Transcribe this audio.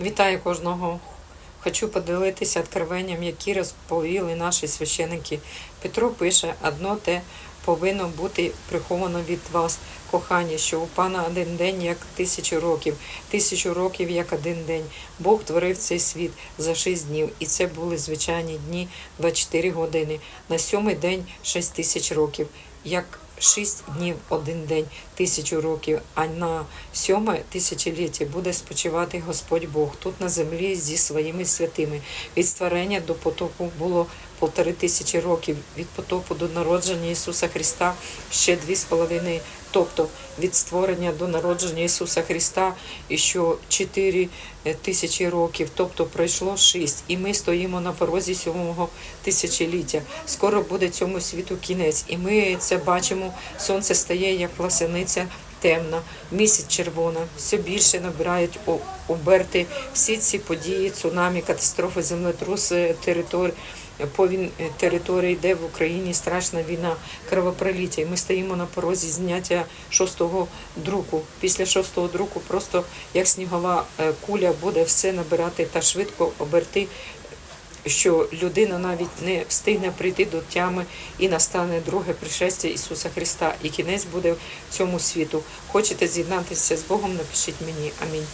Вітаю кожного. Хочу поділитися откровенням, які розповіли наші священики. Петро пише, одно те повинно бути приховано від вас, кохання, що у пана один день як тисячу років, тисячу років як один день. Бог творив цей світ за шість днів, і це були звичайні дні 24 години. На сьомий день шість тисяч років. Як шість днів один день, тисячу років, а на сьоме тисячоліття буде спочивати Господь Бог тут на землі зі своїми святими. Від створення до потоку було полтори тисячі років, від потопу до народження Ісуса Христа ще дві з половиною. Тобто від створення до народження Ісуса Христа і що чотири е, тисячі років, тобто пройшло шість, і ми стоїмо на порозі сьомого тисячоліття. Скоро буде цьому світу кінець, і ми це бачимо. Сонце стає як ласяниця темна, місяць червона, все більше набирають оберти всі ці події, цунамі, катастрофи, землетруси, території. Повін території, де в Україні страшна війна, кровопроліття. І ми стоїмо на порозі зняття шостого друку. Після шостого друку просто як снігова е, куля буде все набирати та швидко оберти що людина навіть не встигне прийти до тями і настане друге пришестя Ісуса Христа, і кінець буде цьому світу. Хочете з'єднатися з Богом? Напишіть мені. Амінь.